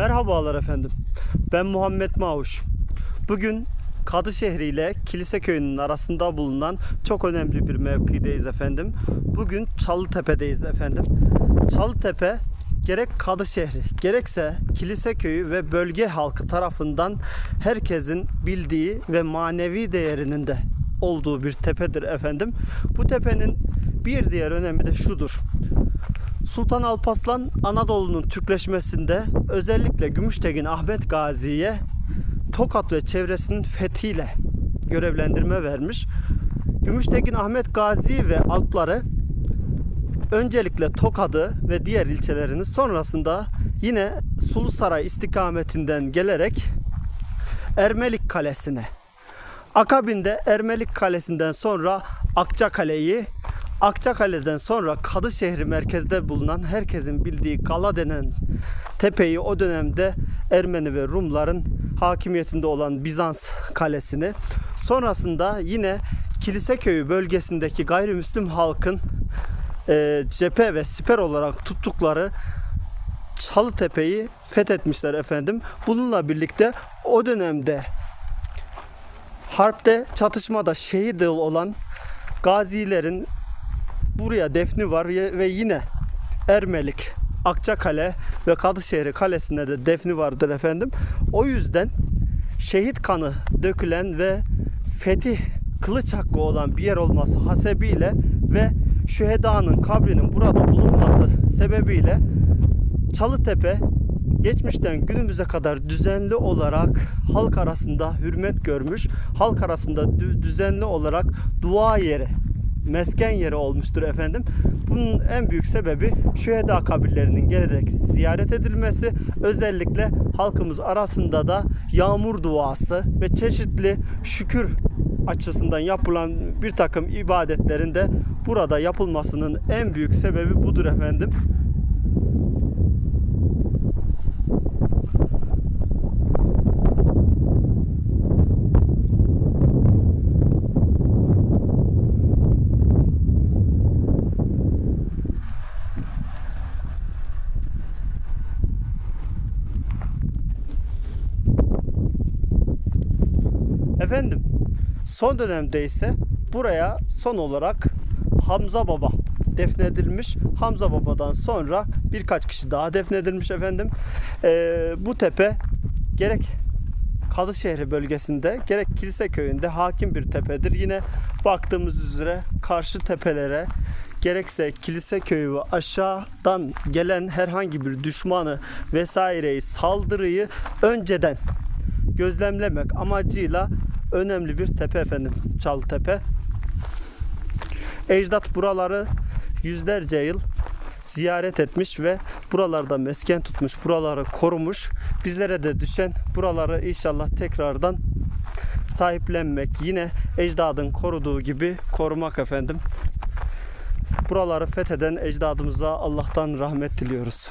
Merhabalar efendim. Ben Muhammed Mavuş. Bugün Kadışehir ile Kilise Köyü'nün arasında bulunan çok önemli bir mevkideyiz efendim. Bugün Çalıtepe'deyiz efendim. Çalıtepe gerek Kadışehri gerekse Kilise Köyü ve bölge halkı tarafından herkesin bildiği ve manevi değerinin de olduğu bir tepedir efendim. Bu tepenin bir diğer önemi de şudur. Sultan Alparslan Anadolu'nun Türkleşmesinde özellikle Gümüştekin Ahmet Gazi'ye Tokat ve çevresinin fethiyle görevlendirme vermiş. Gümüştekin Ahmet Gazi ve Alpları öncelikle Tokat'ı ve diğer ilçelerini sonrasında yine Sulusaray istikametinden gelerek Ermelik Kalesi'ne Akabinde Ermelik Kalesi'nden sonra Akçakale'yi Akçakale'den sonra Kadışehir merkezde bulunan herkesin bildiği Gala denen tepeyi o dönemde Ermeni ve Rumların hakimiyetinde olan Bizans kalesini sonrasında yine Kilise Köyü bölgesindeki gayrimüslim halkın e, cephe ve siper olarak tuttukları Çalıtepe'yi fethetmişler efendim. Bununla birlikte o dönemde harpte çatışmada şehit olan gazilerin buraya defni var ve yine Ermelik, Akçakale ve Kadışehir Kalesi'nde de defni vardır efendim. O yüzden şehit kanı dökülen ve fetih kılıç hakkı olan bir yer olması hasebiyle ve şühedanın kabrinin burada bulunması sebebiyle Çalıtepe geçmişten günümüze kadar düzenli olarak halk arasında hürmet görmüş, halk arasında dü- düzenli olarak dua yeri, mesken yeri olmuştur efendim. Bunun en büyük sebebi şüheda kabirlerinin gelerek ziyaret edilmesi, özellikle halkımız arasında da yağmur duası ve çeşitli şükür açısından yapılan bir takım ibadetlerin de burada yapılmasının en büyük sebebi budur efendim. Efendim son dönemde ise buraya son olarak Hamza Baba defnedilmiş. Hamza Baba'dan sonra birkaç kişi daha defnedilmiş efendim. Ee, bu tepe gerek Kadışehir bölgesinde gerek Kilise Köyü'nde hakim bir tepedir. Yine baktığımız üzere karşı tepelere gerekse Kilise Köyü ve aşağıdan gelen herhangi bir düşmanı vesaireyi saldırıyı önceden gözlemlemek amacıyla önemli bir tepe efendim Çaltepe. Ecdat buraları yüzlerce yıl ziyaret etmiş ve buralarda mesken tutmuş, buraları korumuş. Bizlere de düşen buraları inşallah tekrardan sahiplenmek, yine ecdadın koruduğu gibi korumak efendim. Buraları fetheden ecdadımıza Allah'tan rahmet diliyoruz.